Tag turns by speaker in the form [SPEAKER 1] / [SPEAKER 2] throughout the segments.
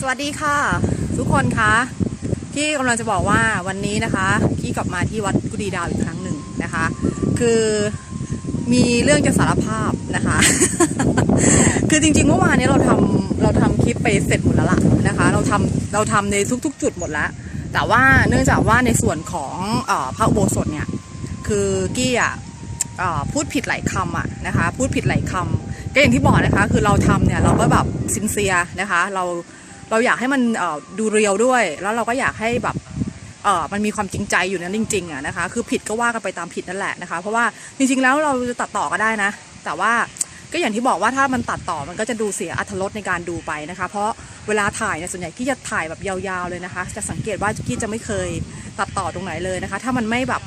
[SPEAKER 1] สวัสดีค่ะ ทุกคนคะพี่กำลังจะบอกว่าวันนี้นะคะพี่กลับมาที่วัดกุดีดาวอีกครั้งหนึ่งนะคะ คือมีเรื่องจะสารภาพนะคะ คือจริงๆเมื่อวานนี้เราทำเราทำคลิปไปเสร็จหมดแล้วล่ะนะคะ เราทำเราทำในทุก ๆ จุดหมดแล้ว แต่ว่าเนื่องจากว่าในส่วนของอพระอุโบสถเนี่ยคือกี้อะพูดผิดหลายคำอะนะคะ พูดผิดหลายคำก็อย่างที่บอกนะคะ คือเราทำเนี่ยเราก็แบบซินเซียนะคะ เรา เราอยากให้มันดูเรียวด้วย แล้วเราก็อยากให้แบบเออมันมีความจริงใจอยู่นั้นจริงๆอะนะคะ คือผิดก็ว่ากันไปตามผิดนั่นแหละนะคะ เพราะว่าจริงๆแล้วเราจะตัดต่อก็ได้นะ แต่ว่าก็อย่างที่บอกว่าถ้ามันตัดต่อมันก็จะดูเสียอรรรสในการดูไปนะคะ เพราะเวลาถ่ายเนี่ยส่วนใหญ่กี้จะถ่ายแบบยาวๆเลยนะคะ จะสังเกตว่ากี้จะไม่เคยตัดต่อตรงไหนเลยนะคะ ถ้ามันไม่แบบ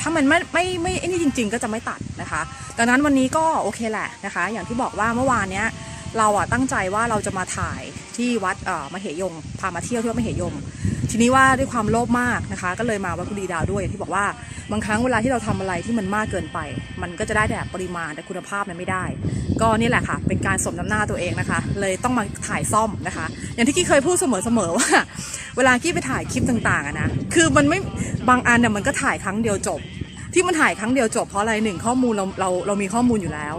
[SPEAKER 1] ถ้ามันไม่ไม่ไม่ไอ้นี่จริง ๆ ก็จะไม่ตัดนะคะ ดังนั้นวันนี้ก็โอเคแหละนะคะ อย่างที่บอกว่าเมื่อวานเนี้ย เราอะตั้งใจว่าเราจะมาถ่ายที่วัดเอ่อมเหยงพามาเที่ยวที่วัดมเหยงทีนี้ว่าด้วยความโลภมากนะคะ ก็เลยมาวัดกุดีดาวด้วยอย่างที่บอกว่าบางครั้งเวลาที่เราทำอะไรที่มันมากเกินไป มันก็จะได้แต่ปริมาณแต่คุณภาพมันไม่ได้ ก็นี่แหละค่ะ เป็นการสมน้ำหน้าตัวเองนะคะ เลยต้องมาถ่ายซ่อมนะคะ อย่างที่กี้เคยพูดเสมอๆว่า เวลากี้ไปถ่ายคลิปต่างๆอะนะคือมันไม่บางอันเนี่ยมันก็ถ่ายครั้งเดียวจบ ที่มันถ่ายครั้งเดียวจบเพราะอะไรหนึ่งข้อมูลเราเราเรามีข้อมูลอยู่แล้ว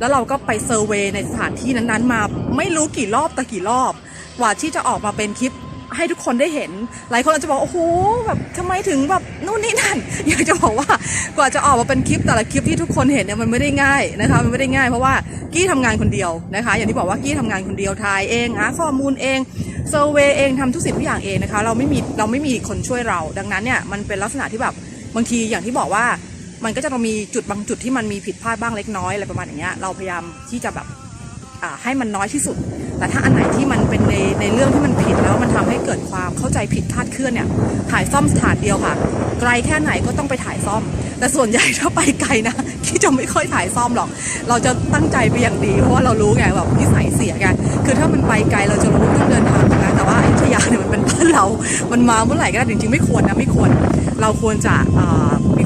[SPEAKER 1] แล้วเราก็ไปเซอร์เวยในสถานที่นั้นๆ มาไม่รู้กี่รอบตะกี่รอบ กว่าที่จะออกมาเป็นคลิปให้ทุกคนได้เห็น หลายคนอาจจะบอกโอ้โหแบบทำไมถึงแบบนู่นนี่นั่น อยากจะบอกว่ากว่าจะออกมาเป็นคลิปแต่ละคลิปที่ทุกคนเห็นเนี่ยมันไม่ได้ง่ายนะคะ มันไม่ได้ง่ายเพราะว่ากี้ทำงานคนเดียวนะคะ อย่างที่บอกว่ากี้ทำงานคนเดียวถ่ายเองหาข้อมูลเองเซอร์เวยเองทำทุกสิ่งทุกอย่างเองนะคะ เราไม่มีเราไม่มีคนช่วยเรา ดังนั้นเนี่ยมันเป็นลักษณะที่แบบบางทีอย่างที่บอกว่า มันก็จะต้องมีจุดบางจุดที่มันมีผิดพลาดบ้างเล็กน้อยอะไรประมาณอย่างเงี้ยเราพยายามที่จะแบบให้มันน้อยที่สุด แต่ถ้าอันไหนที่มันเป็นในในเรื่องที่มันผิดแล้วมันทำให้เกิดความเข้าใจผิดคาดเคลื่อนเนี่ยถ่ายซ่อมสถานเดียวค่ะ ไกลแค่ไหนก็ต้องไปถ่ายซ่อม แต่ส่วนใหญ่ถ้าไปไกลนะที่จะไม่ค่อยถ่ายซ่อมหรอก เราจะตั้งใจไปอย่างดีเพราะว่าเรารู้ไงแบบนิสัยเสียไงคือถ้ามันไปไกลเราจะรู้ต้องเดินทางนะแต่ว่าอยุธยาเนี่ยมันเป็นบ้านเรา มันมาเมื่อไหร่ก็ได้จริงๆไม่ควรนะไม่ควร เราควรจะ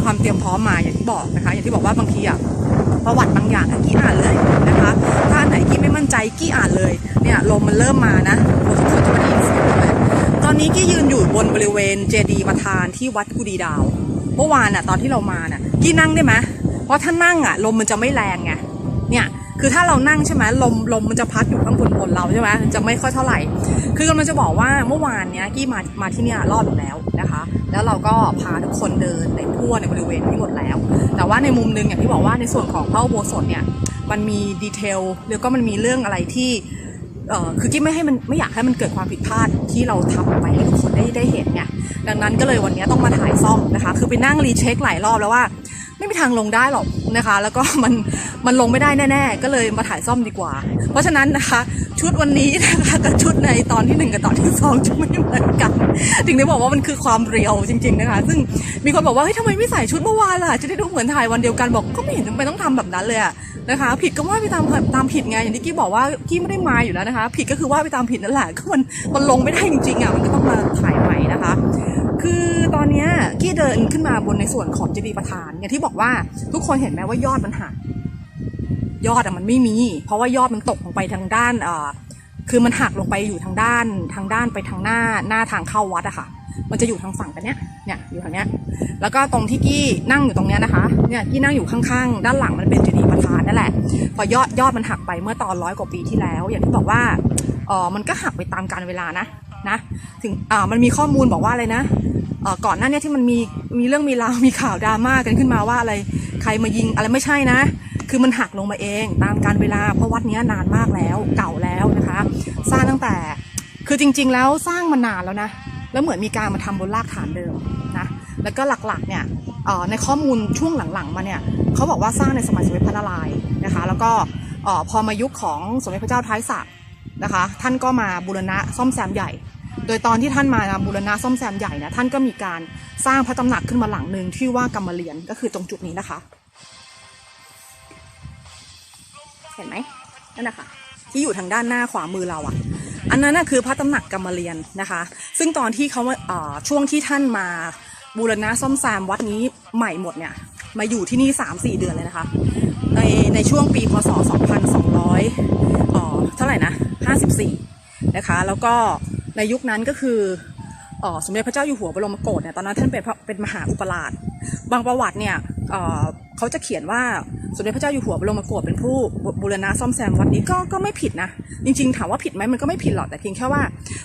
[SPEAKER 1] ความเตรียมพร้อมมาอย่างที่บอกนะคะ อย่างที่บอกว่าบางทีอะประวัติบางอย่างกี้อ่านเลยนะคะ ถ้าไหนกี้ไม่มั่นใจกี้อ่านเลยเนี่ยลมมันเริ่มมานะโอ้ทุกคนจะไม่ได้ยินเสียงเลยตอนนี้กี้ยืนอยู่บนบริเวณเจดีย์ประธานที่วัดกุดีดาว เมื่อวานน่ะตอนที่เรามาน่ะกี้นั่งได้ไหมเพราะถ้านั่งอะลมมันจะไม่แรงไงเนี่ย คือถ้าเรานั่งใช่ไหมลมลมมันจะพัดอยู่ข้างบนบนเราใช่ไหมจะไม่ค่อยเท่าไหร่ คือกำลังจะบอกว่าเมื่อวานเนี้ยกี้มามาที่เนี่ยรอบหนึ่แล้วนะคะ แล้วเราก็พาทุกคนเดินในทั่วในบริเวณนี้หมดแล้ว แต่ว่าในมุมหนึงอย่างที่บอกว่าในส่วนของพระอุโบสถเนี่ยมันมีดีเทลแล้วก็มันมีเรื่องอะไรที่เออคือกี้ไม่ให้มันไม่อยากให้มันเกิดความผิดพลาดที่เราทำไปให้ทุกคนได้ได้เห็นไงดังนั้นก็เลยวันนี้ต้องมาถ่ายซ่อมนะคะ คือไปนั่งรีเช็คหลายรอบแล้วว่า ไม่มีทางลงได้หรอกนะคะ แล้วก็มันมันลงไม่ได้แน่ๆ ก็เลยมาถ่ายซ่อมดีกว่า เพราะฉะนั้นนะคะ ชุดวันนี้นะคะกับชุดในตอนที่หนึ่งกับตอนที่สองจะไม่เหมือนกันถึงได้บอกว่ามันคือความเรียวจริง ๆนะคะ ซึ่งมีคนบอกว่าเฮ้ยทำไมไม่ใส่ชุดเมื่อวานล่ะจะได้ดูเหมือนถ่ายวันเดียวกันบอกก็ไม่เห็นจำเป็นต้องทำแบบนั้นเลยนะคะ ผิดก็ว่าไปตามตามผิดไงอย่างที่กี้บอกว่ากี้ไม่ได้มาอยู่แล้วนะคะ ผิดก็คือว่าไปตามผิดนั่นแหละก็มันมันลงไม่ได้จริงๆอะมันก็ต้องมาถ่ายใหม่นะคะ คือตอนนี้กี้เดินขึ้นมาบนในส่วนของเจดีย์ประธานอย่างที่บอกว่าทุกคนเห็นไหมว่ายอดมันหักยอดอะมันไม่มี เพราะว่ายอดมันตกลงไปทางด้านเอ่อคือมันหักลงไปอยู่ทางด้านทางด้านไปทางหน้าหน้าทางเข้าวัดอะค่ะ มันจะอยู่ทางฝั่งกันเนี้ยเนี่ยอยู่ทางเนี้ย แล้วก็ตรงที่กี้นั่งอยู่ตรงเนี้ยนะคะเนี่ยกี้นั่งอยู่ข้างๆ ด้านหลังมันเป็นเจดีย์ประธานนั่นแหละ พอยอดยอดมันหักไปเมื่อตอนร้อยกว่าปีที่แล้ว อย่างที่บอกว่าเออมันก็หักไปตามกาลเวลานะ นะถึงอ่ามันมีข้อมูลบอกว่าอะไรนะเออก่อนหน้านี้ที่มันมีมีเรื่องมีราวมีข่าวดราม่ากันขึ้นมาว่าอะไรใครมายิงอะไรไม่ใช่นะ คือมันหักลงมาเองตามการเวลาเพราะวัดนี้นานมากแล้วเก่าแล้วนะคะ สร้างตั้งแต่คือจริง ๆ แล้วสร้างมานานแล้วนะ แล้วเหมือนมีการมาทำบนรากฐานเดิมนะแล้วก็หลักๆเนี่ยในข้อมูลช่วงหลังๆมาเนี่ยเขาบอกว่าสร้างในสมัยสมเด็จพระนารายณ์นะคะ แล้วก็อพอมายุคของสมเด็จพระเจ้าท้ายสระนะคะ ท่านก็มาบูรณะซ่อมแซมใหญ่ โดยตอนที่ท่านมาบูรณะซ่อมแซมใหญ่นะท่านก็มีการสร้างพระตำหนักขึ้นมาหลังหนึ่งที่ว่ากรรมเรียนก็คือตรงจุดนี้นะคะ เห็นไหมนั่นนะคะที่อยู่ทางด้านหน้าขวามือเราอะ่ะ อันนั้นน่ะคือพระตำหนักกรรมเรียนนะคะ ซึ่งตอนที่เขาเอ่อช่วงที่ท่านมาบูรณะซ่อมแซมวัดนี้ใหม่หมดเนี่ยมาอยู่ที่นี่ 3-4 เดือนเลยนะคะ ในในช่วงปีพศ 2200เอ่อเท่าไหร่นะ 54 นะคะ แล้วก็ ในยุคนั้นก็คืออสมเด็จพระเจ้าอยู่หัวบรมโกศเนี่ยตอนนั้นท่านเป็นพระเป็นมหาอุปราช บางประวัติเนี่ยเขาจะเขียนว่าสมเด็จพระเจ้าอยู่หัวบรมโกศเป็นผู้บูรณะซ่อมแซมวัดนี้ก็ก็ไม่ผิดนะ จริงๆ ถามว่าผิดไหมมันก็ไม่ผิดหรอกแต่เพียงแค่ว่า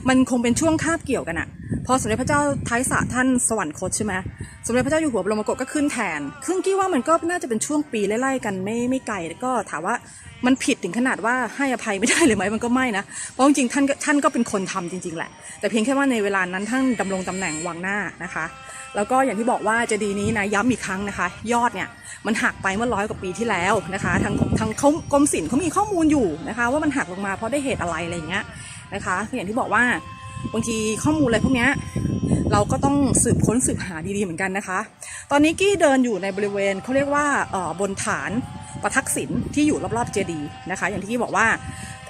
[SPEAKER 1] มันคงเป็นช่วงคาบเกี่ยวกันอะพอสมเด็จพระเจ้าท้ายสะท่านสวรรคตใช่ไหมสมเด็จพระเจ้าอยู่หัวบรมโกศก็ขึ้นแทนซึ่งกี้ว่ามันก็น่าจะเป็นช่วงปีไล่ๆกันไม่ไม่ไกลก็ถามว่า มันผิดถึงขนาดว่าให้อภัยไม่ได้เลยไหมมันก็ไม่นะเพราะจริงๆท่านท่านก็เป็นคนทำจริง ๆ แหละ แต่เพียงแค่ว่าในเวลานั้นท่านดำรงตำแหน่งวังหน้านะคะ แล้วก็อย่างที่บอกว่าเจดีนี้นะย้ำอีกครั้งนะคะ ยอดเนี่ยมันหักไปเมื่อร้อยกว่าปีที่แล้วนะคะทางทางเขากรมศิลป์เขามีข้อมูลอยู่นะคะ ว่ามันหักลงมาเพราะได้เหตุอะไรอะไรอย่างเงี้ยนะคะอย่างที่บอกว่า บางทีข้อมูลอะไรพวกนี้เราก็ต้องสืบค้นสืบหาดีๆเหมือนกันนะคะ ตอนนี้กี้เดินอยู่ในบริเวณเขาเรียกว่าเออบนฐานประทักษิณที่อยู่รอบๆเจดีย์นะคะ อย่างที่กี้บอกว่า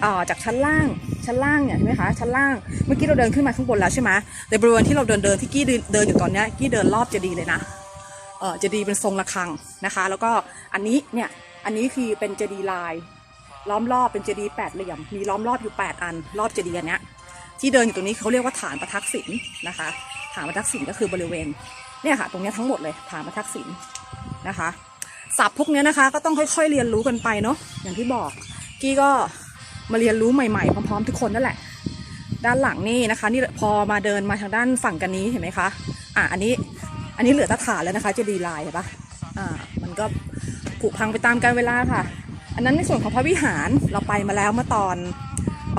[SPEAKER 1] เออจากชั้นล่างชั้นล่างเนี่ยเห็นไหมคะชั้นล่างเมื่อกี้เราเดินขึ้นมาข้างบนแล้วใช่ไหมในบริเวณที่เราเดินเดินที่กี้เดินเดินอยู่ตอนนี้กี้เดินรอบเจดีย์เลยนะเออเจดีย์เป็นทรงระฆังนะคะ แล้วก็อันนี้เนี่ยอันนี้คือเป็นเจดีย์ลาย ล้อมรอบเป็นเจดีย์แปดเหลี่ยมมีล้อมรอบอยู่ 8 อัน รอบเจดีย์อันเนี้ย ที่เดินอยู่ตรงนี้เขาเรียกว่าฐานประทักษิณนะคะ ฐานประทักษิณก็คือบริเวณเนี่ยค่ะ ตรงนี้ทั้งหมดเลยฐานประทักษิณนะคะศัพท์พวกนี้นะคะ ก็ต้องค่อยๆเรียนรู้กันไปเนาะอย่างที่บอกกี้ก็มาเรียนรู้ใหม่ๆพร้อมๆทุกคนนั่นแหละ ด้านหลังนี่นะคะ นี่พอมาเดินมาทางด้านฝั่งกันนี้เห็นไหมคะอะอันนี้อันนี้เหลือแตาฐานแล้วนะคะเจดีลายเห็นปะอ่ามันก็ผุพังไปตามกาลเวลาค่ะ อันนั้นในส่วนของพระวิหารเราไปมาแล้วเมื่อตอน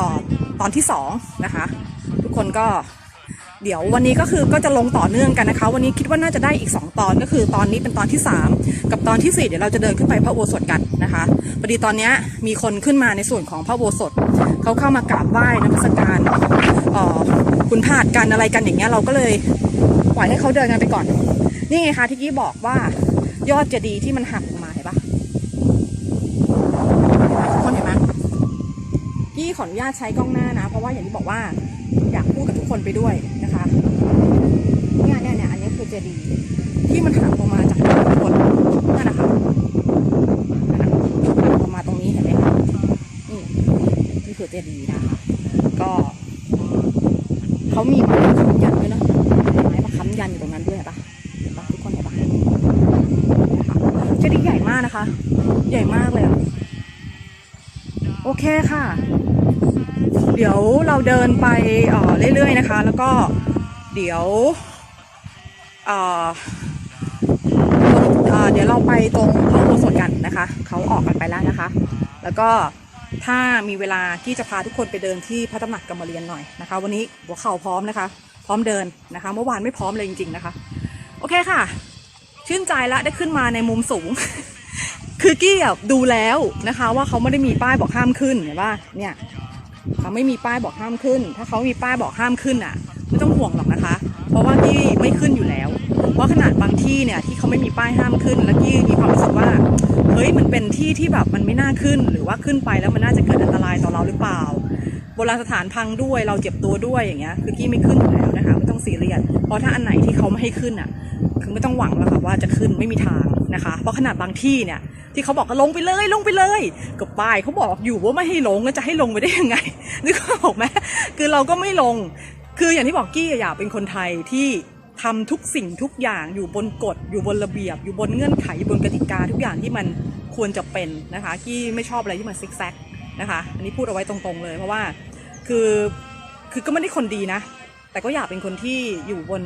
[SPEAKER 1] ออตอนที่สองนะคะ ทุกคนก็เดี๋ยววันนี้ก็คือก็จะลงต่อเนื่องกันนะคะ วันนี้คิดว่าน่าจะได้อีก 2 ตอนก็คือตอนนี้เป็นตอนที่ 3 กับตอนทีสี่4 เดี๋ยวเราจะเดินขึ้นไปพระอุโบสถกันนะคะพอดีตอนเนี้ยมีคนขึ้นมาในส่วนของพระอุโบสถเขาเข้ามากราบไหว้นมัสการออคุณพาดกันอะไรกันอย่างเงี้ยเราก็เลยปล่อยให้เขาเดินกันไปก่อน นี่ไงคะที่กี้บอกว่ายอดเจดีที่มันหักลงมาเห็นปะทุกคนเห็นไหม กี้ขออนุญาตใช้กล้องหน้านะ เพราะว่าอย่างที่บอกว่าอยากพูดกับทุกคนไปด้วยนะคะเนี่ยเนี่ยเนี่ยอันนี้คือเจดีย์ที่มันหักลงมาจากด้านบนนั่นนะคะนั่นน่ะหักลงมาตรงนี้เห็นไหมคะนี่นี่คือเจดีย์นะคะ ก็เขามีไม้ค้ำยันด้วยเนะไม้มาค้ำยันอยู่ตรงนั้นด้วยเห็นปะเห็นปะทุกคนเห็นปะนะคะเจดีย์ใหญ่มากนะคะ ใหญ่มากเลยอะ เคค่ะ เดี๋ยวเราเดินไปเอ่อเรื่อยๆนะคะ แล้วก็เดี๋ยวเอ่อเเดี๋ยวเราไปตรงพระอุโบสถกันนะคะเขาออกกันไปแล้วนะคะ แล้วก็ถ้ามีเวลาที่จะพาทุกคนไปเดินที่พระตำหนักกรรมเรียนหน่อยนะคะ วันนี้หัวเข่าพร้อมนะคะ พร้อมเดินนะคะ เมื่อวานไม่พร้อมเลยจริง ๆนะคะ โอเคค่ะ ชื่นใจละได้ขึ้นมาในมุมสูง คือกี้ดูแล้วนะคะ ว่าเขาไม่ได้มีป้ายบอกห้ามขึ้นเห็นป่ะเนี่ยเขาไม่มีป้ายบอกห้ามขึ้น ถ้าเขามีป้ายบอกห้ามขึ้นอะ ไม่ต้องห่วงหรอกนะคะ เพราะว่ากี้ไม่ขึ้นอยู่แล้ว เพราะขนาดบางที่เนี่ยที่เขาไม่มีป้ายห้ามขึ้น แล้วกี้มีความรู้สึกว่าเฮ้ยมันเป็นที่ที่แบบมันไม่น่าขึ้น หรือว่าขึ้นไปแล้วมันน่าจะเกิดอันตรายต่อเราหรือเปล่าโบราณสถานพังด้วยเราเจ็บตัวด้วยอย่างเงี้ยคือกี้ไม่ขึ้นอยู่แล้วนะคะไม่ต้องซีเรียสเพราะถ้าอันไหนที่เขาไม่ให้ขึ้นอะคือไม่ต้องหวังแล้วค่ะว่าจะขึ้นไม่มีทางนะคะ เพราะขนาดบางที่เนี่ย ที่เขาบอกก็ลงไปเลยลงไปเลยกับป้ายเขาบอกอยู่ว่าไม่ให้ลงก็จะให้ลงไปได้ยังไงนึกออกไหมคือเราก็ไม่ลง คืออย่างที่บอกกี้อยากเป็นคนไทยที่ทำทุกสิ่งทุกอย่างอยู่บนกฎอยู่บนระเบียบ อยู่บนเงื่อนไขอยู่บนกติกาทุกอย่างที่มันควรจะเป็นนะคะกี้ไม่ชอบอะไรที่มันซิกแซกนะคะอันนี้พูดเอาไว้ตรงๆเลยเพราะว่าคือคือก็ไม่ได้คนดีนะ แต่ก็อยากเป็นคนที่อยู่บน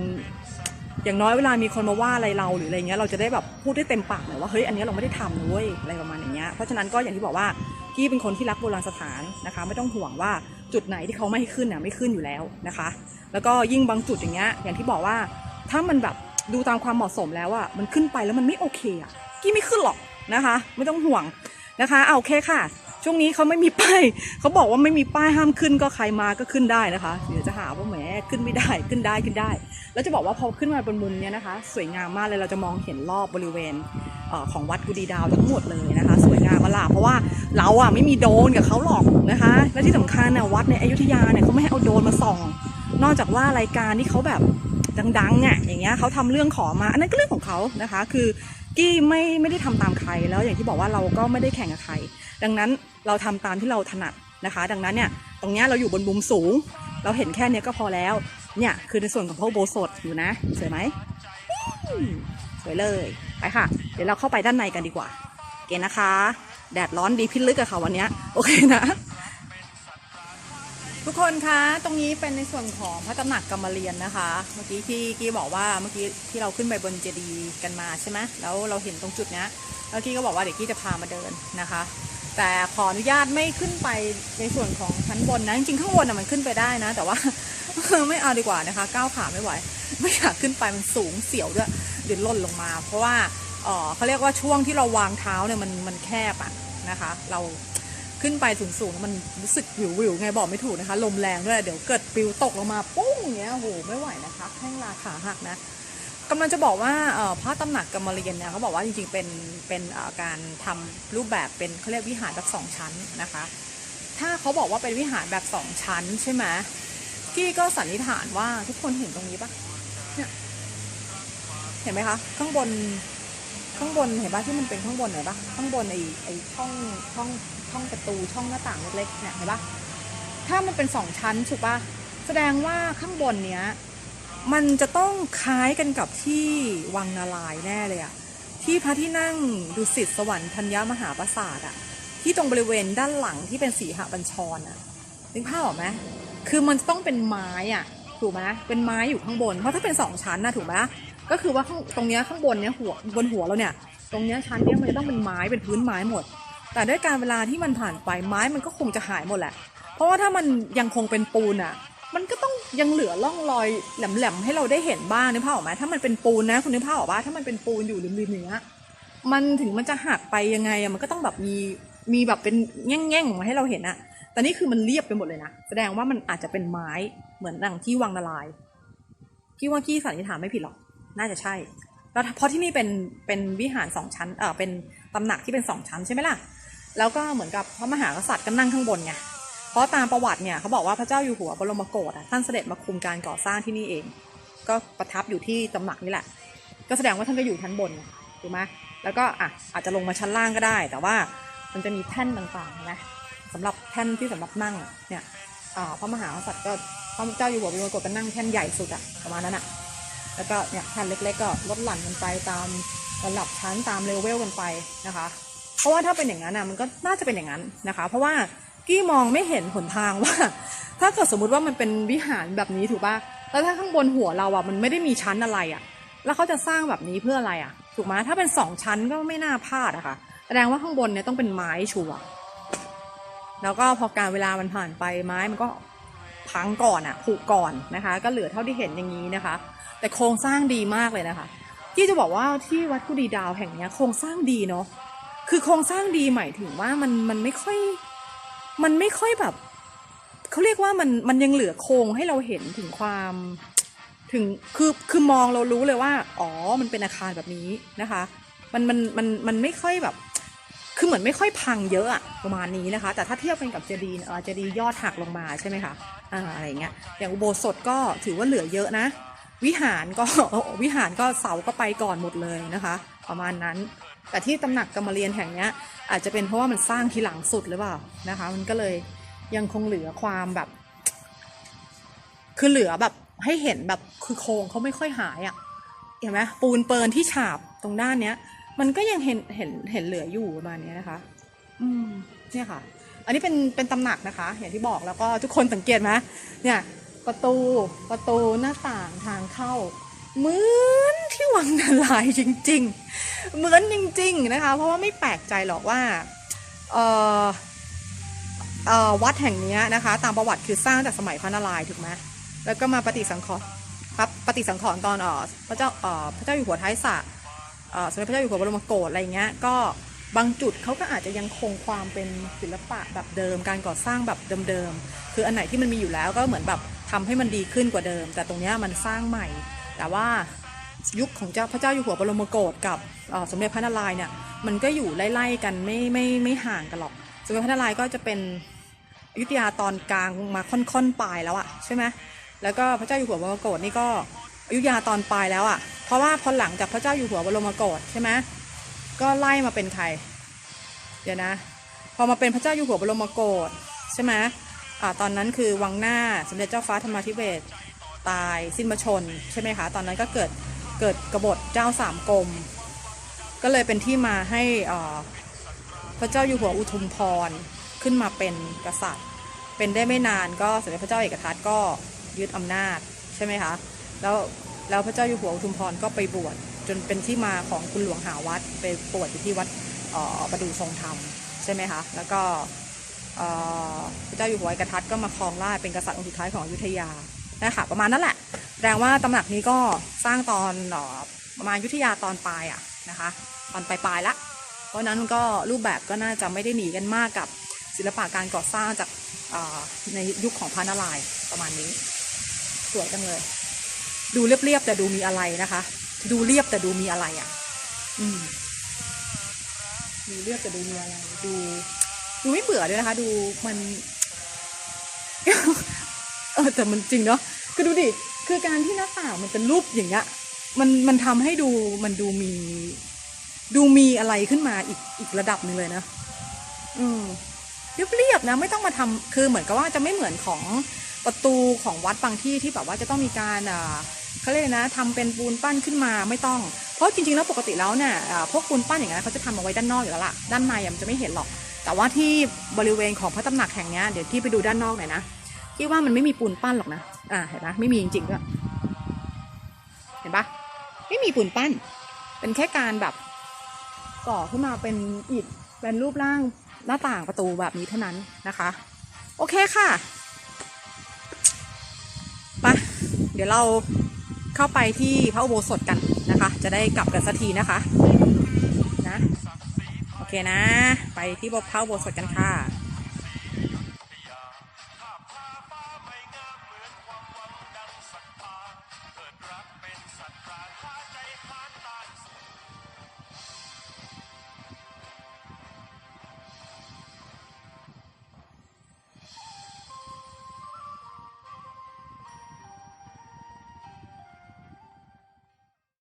[SPEAKER 1] อย่างน้อยเวลามีคนมาว่าอะไรเราหรืออะไรเงี้ยเราจะได้แบบพูดได้เต็มปากหน่อยว่าเฮ้ยอันนี้เราไม่ได้ทำนะเว้ยอะไรประมาณอย่างเงี้ยเพราะฉะนั้นก็อย่างที่บอกว่ากี้เป็นคนที่รักโบราณสถานนะคะ ไม่ต้องห่วงว่าจุดไหนที่เขาไม่ให้ขึ้นน่ะไม่ขึ้นอยู่แล้วนะคะ แล้วก็ยิ่งบางจุดอย่างเงี้ยอย่างที่บอกว่าถ้ามันแบบดูตามความเหมาะสมแล้วอะมันขึ้นไปแล้วมันไม่โอเคอะกี้ไม่ขึ้นหรอกนะคะ ไม่ต้องห่วงนะคะเอาโอเคค่ะ ช่วงนี้เขาไม่มีป้ายเขาบอกว่าไม่มีป้ายห้ามขึ้นก็ใครมาก็ขึ้นได้นะคะ เดี๋ยวจะหาว่าแหมขึ้นไม่ได้ขึ้นได้ขึ้นได้ แล้วจะบอกว่าพอขึ้นมาบนมุมเนี้ยนะคะ สวยงามมากเลยเราจะมองเห็นรอบบริเวณเอของวัดกุดีดาวทั้งหมดเลยนะคะ สวยงามมาล่ะเพราะว่าเราอะไม่มีโดนกับเขาหรอกนะคะ และที่สำคัญนะวัดในอยุธยาเนี่ยเขาไม่ให้เอาโดนมาส่อง นอกจากว่ารายการที่เขาแบบดังๆอะอย่างเงี้ยเขาทำเรื่องขอมา อันนั้นก็เรื่องของเขานะคะ คือกี้ไม่ไม่ได้ทำตามใครแล้วอย่างที่บอกว่าเราก็ไม่ได้แข่งกับใคร ดังนั้น เราทำตามที่เราถนัดนะคะ ดังนั้นเนี่ยตรงเนี้ยเราอยู่บนมุมสูง เราเห็นแค่เนี้ยก็พอแล้ว เนี่ยคือในส่วนของพระโบสถอยู่นะสวยไหมสวยเลยไปค่ะ เดี๋ยวเราเข้าไปด้านในกันดีกว่าโอเคนะคะ แดดร้อนดีพิลึกอะค่ะวันเนี้ยโอเคนะ ทุกคนคะตรงนี้เป็นในส่วนของพระตำหนักกรรมเรียนนะคะ เมื่อกี้ที่กี้บอกว่าเมื่อกี้ที่เราขึ้นไปบนเจดีย์กันมาใช่ไหมแล้วเราเห็นตรงจุดเนี้ยแล้วกี้ก็บอกว่าเดี๋ยวกี้จะพามาเดินนะคะ แต่ขออนุญาตไม่ขึ้นไปในส่วนของชั้นบนนะ จริงๆข้างบนนะมันขึ้นไปได้นะ แต่ว่าไม่เอาดีกว่านะคะก้าวขาไม่ไหว ไม่อยากขึ้นไปมันสูงเสียวด้วยเดี๋ยวล่นลงมา เพราะว่าเขาเรียกว่าช่วงที่เราวางเท้าเนี่ยมันมันแคบอะนะคะ เราขึ้นไปสูงๆมันรู้สึกวิววิวไงบอกไม่ถูกนะคะ ลมแรงด้วยเดี๋ยวเกิดปิวตกลงมาปุ้งอย่างเงี้ยโอ้โหไม่ไหวนะคะแข้งลาขาหักนะ กำลังจะบอกว่าพระตำหนักกรรมเรียนเนี่ยเขาบอกว่าจริงๆเป็นเป็นการทำรูปแบบเป็นเขาเรียกวิหารแบบสองชั้นนะคะ ถ้าเขาบอกว่าเป็นวิหารแบบสองชั้นใช่ไหมกี้ก็สันนิษฐานว่าทุกคนเห็นตรงนี้ปะเนี่ยเห็นไหมคะข้างบนข้างบนเห็นปะที่มันเป็นข้างบนเห็นปะข้างบนไอ้ไอ้ช่องช่องช่องประตูช่องหน้าต่างเล็กๆเนี่ยเห็นปะถ้ามันเป็นสองชั้นถูกปะแสดงว่าข้างบนเนี้ย มันจะต้องคล้ายกันกับที่วังนารายแน่เลยอะที่พระที่นั่งดุสิตสวรรค์ธัญญมหาปราสาทอะที่ตรงบริเวณด้านหลังที่เป็นสีหบัญชรอะนึกภาพออกไหมคือมันจะต้องเป็นไม้อะถูกไหมเป็นไม้อยู่ข้างบน เพราะถ้าเป็นสองชั้นนะถูกไหมก็คือว่าข้างตรงเนี้ยข้างบนเนี้ยหัวบนหัวเราเนี่ย ตรงเนี้ยชั้นเนี้ยมันจะต้องเป็นไม้เป็นพื้นไม้หมด แต่ด้วยการเวลาที่มันผ่านไปไม้มันก็คงจะหายหมดแหละ เพราะว่าถ้ามันยังคงเป็นปูนอะ มันก็ต้องยังเหลือร่องรอยแหลมๆให้เราได้เห็นบ้างนึกภาพออกไหมถ้ามันเป็นปูนนะคุณนึกภาพออกป่ะถ้ามันเป็นปูนอยู่ริมๆอย่างเงี้ยมันถึงมันจะหักไปยังไงอะมันก็ต้องแบบมีมีแบบเป็นแง่งๆมาให้เราเห็นอะแต่นี่คือมันเรียบไปหมดเลยนะแสดงว่ามันอาจจะเป็นไม้เหมือนดังที่วังนารายณ์พี่ว่ากี้สันนิษฐานไม่ผิดหรอกน่าจะใช่ แล้วเพราะที่นี่เป็นเป็นวิหารสองชั้นเออเป็นตำหนักที่เป็นสองชั้นใช่ไหมล่ะแล้วก็เหมือนกับพระมหากษัตริย์ก็นั่งข้างบนไง เพราะตามประวัติเนี่ยเขาบอกว่าพระเจ้าอยู่หัวบรมโกศท่านเสด็จมาคุมการก่อสร้างที่นี่เอง ก็ประทับอยู่ที่ตำหนักนี่แหละ ก็แสดงว่าท่านก็อยู่ชั้นบนถูกไหมแล้วก็อะอาจจะลงมาชั้นล่างก็ได้ แต่ว่ามันจะมีแท่นต่างๆนะสำหรับแท่นที่สำหรับนั่งเนี่ยพระมหากษัตริย์ก็พระเจ้าอยู่หัวบรมโกศก็นั่งแท่นใหญ่สุดอะประมาณนั้นอะแล้วก็เนี่ยแผ่นเล็กๆก็ลดหลั่นกันไปตามระดับชั้นตามเลเวลกันไปนะคะ เพราะว่าถ้าเป็นอย่างนั้นนะมันก็น่าจะเป็นอย่างนั้นนะคะ เพราะว่า กี้มองไม่เห็นหนทางว่า ถ้าเกิดสมมติว่ามันเป็นวิหารแบบนี้ถูกปะแล้วถ้าข้างบนหัวเราอะมันไม่ได้มีชั้นอะไรอะ แล้วเขาจะสร้างแบบนี้เพื่ออะไรอะ ถูกไหมถ้าเป็นสองชั้นก็ไม่น่าพลาดอะค่ะ แสดงว่าข้างบนเนี่ยต้องเป็นไม้ชัวร์แล้วก็พอการเวลามันผ่านไปไม้มันก็พังก่อนอะผุก่อนนะคะ ก็เหลือเท่าที่เห็นอย่างนี้นะคะ แต่โครงสร้างดีมากเลยนะคะที่จะบอกว่าที่วัดกุดีดาวแห่งนี้โครงสร้างดีเนาะคือโครงสร้างดีหมายถึงว่ามันมันไม่ค่อย มันไม่ค่อยแบบเขาเรียกว่ามันมันยังเหลือโครงให้เราเห็นถึงความถึงคือคือมองเรารู้เลยว่า อ๋อมันเป็นอาคารแบบนี้นะคะ มันมันมันมันไม่ค่อยแบบ คือเหมือนไม่ค่อยพังเยอะอะประมาณนี้นะคะ แต่ถ้าเทียบกันกับเจดีย์เออเจดีย์ยอดหักลงมาใช่ไหมคะอ่าอะไรอย่างเงี้ยอย่างอุโบสถก็ถือว่าเหลือเยอะนะ วิหารก็วิหารก็เสาก็ไปก่อนหมดเลยนะคะ ประมาณนั้น แต่ที่ตำหนักกรรมเรียนแห่งนี้อาจจะเป็นเพราะว่ามันสร้างทีหลังสุดหรือเปล่านะคะ มันก็เลยยังคงเหลือความแบบ คือเหลือแบบให้เห็นแบบคือโครงเขาไม่ค่อยหายอะ่ะเห็นไหมปูนเปินที่ฉาบตรงด้านเนี้ย มันก็ยังเห็นเห็นเห็นเหลืออยู่ประมาณนี้นะคะ อืมเนี่ยค่ะ อันนี้เป็นเป็นตำหนักนะคะ อย่างที่บอกแล้วก็ทุกคนสังเกตไหมเนี่ย ประตูประตูหน้าต่างทางเข้าเหมือนที่วังนารายจริง ๆ เหมือนจริง ๆ นะคะ เพราะว่าไม่แปลกใจหรอกว่าวัดแห่งนี้นะคะ ตามประวัติคือสร้างจากสมัยพระนารายณ์ถูกไหมแล้วก็มาปฏิสังขรณ์ครับปฏิสังขรณ์ตอนออพระเจ้าออพระเจ้าอยู่หัวท้ายสระสมเด็จพระเจ้าอยู่หัวบรมโกศอะไรเงี้ยก็บางจุดเขาก็อาจจะยังคงความเป็นศิลปะแบบเดิม การก่อสร้างแบบเดิมๆคืออันไหนที่มันมีอยู่แล้วก็เหมือนแบบทำให้มันดีขึ้นกว่าเดิม แต่ตรงนี้มันสร้างใหม่ แต่ว่า ยุคของเจ้าพระเจ้าอยู่หัวบรมโกศกับสมเด็จพระนารายณ์เนี่ยมันก็อยู่ไล่ๆกันไม่ไม่ไม่ห่างกันหรอก สมเด็จพระนารายณ์ก็จะเป็นอยุธยาตอนกลางมาค่อนๆปลายแล้วอะใช่ไหมแล้วก็พระเจ้าอยู่หัวบรมโกศนี่ก็อยุธยาตอนปลายแล้วอะเพราะว่าพอหลังจากพระเจ้าอยู่หัวบรมโกศใช่ไหมก็ไล่มาเป็นใครเดี๋ยวนะ พอมาเป็นพระเจ้าอยู่หัวบรมโกศใช่ไหมอ่าตอนนั้นคือวังหน้าสมเด็จเจ้าฟ้าธรรมาธิเบศตายสิ้นพระชนใช่ไหมคะ ตอนนั้นก็เกิด เกิดกบฏเจ้าสามกรมก็เลยเป็นที่มาให้พระเจ้าอยู่หัวอุทุมพรขึ้นมาเป็นกษัตริย์ เป็นได้ไม่นานก็สมเด็จพระเจ้าเอกทัตก็ยึดอำนาจใช่ไหมคะแล้วแล้วพระเจ้าอยู่หัวอุทุมพรก็ไปบวชจนเป็นที่มาของคุณหลวงหาวัดไปบวชอยู่ที่วัดประดูทรงธรรมใช่ไหมคะแล้วก็พระเจ้าอยู่หัวเอกทัตก็มาครองราชเป็นกษัตริย์องค์สุดท้ายของอยุธยานะคะประมาณนั้นแหละ ดงว่าตำหนักนี้ก็สร้างตอนเอ่อประมาณยุทธยาตอนปลายอะนะคะ ตอนปลายๆลายละ เพราะนั้นก็รูปแบบก็น่าจะไม่ได้หนีกันมากกับศิลปะการก่อสร้างจากในยุคของพระนารายณ์ประมาณนี้ สวยจังเลย ดูเรียบๆแต่ดูมีอะไรนะคะ ดูเรียบแต่ดูมีอะไรอะ อืมดูเรียบแต่ดูมีอะไร ดูดูไม่เบื่อด้วยนะคะ ดูมัน เออแต่มันจริงเนาะก็ดูดิ คือการที่หน้าต่างมันเป็นรูปอย่างเงี้ยมันมันทำให้ดูมันดูมี ดูมีอะไรขึ้นมาอีกอีกระดับหนึ่งเลยนะอืมเรียบๆนะไม่ต้องมาทำคือเหมือนกับว่าจะไม่เหมือนของประตูของวัดบางที่ที่แบบว่าจะต้องมีการอ่าเขาเรียกนะทำเป็นปูนปั้นขึ้นมาไม่ต้อง เพราะจริงๆแล้วปกติแล้วเนี่ยอ่าพวกปูนปั้นอย่างเงี้ยเขาจะทำเอาไว้ด้านนอกอยู่แล้วล่ะด้านในอะมันจะไม่เห็นหรอก แต่ว่าที่บริเวณของพระตำหนักแห่งเนี้ยเดี๋ยวที่ไปดูด้านนอกหน่อยนะ ที่ว่ามันไม่มีปูนปั้นหรอกนะ อ่าเห็นไหมไม่มีจริงๆด้วยเห็นปะไม่มีปูนปั้น เป็นแค่การแบบก่อขึ้นมาเป็นอิฐเป็นรูปร่างหน้าต่างประตูแบบนี้เท่านั้นนะคะ โอเคค่ะไปเดี๋ยวเราเข้าไปที่พระอุโบสถกันนะคะ จะได้กลับกันสักทีนะคะนะโอเคนะ ไปที่พระอุโบสถกันค่ะ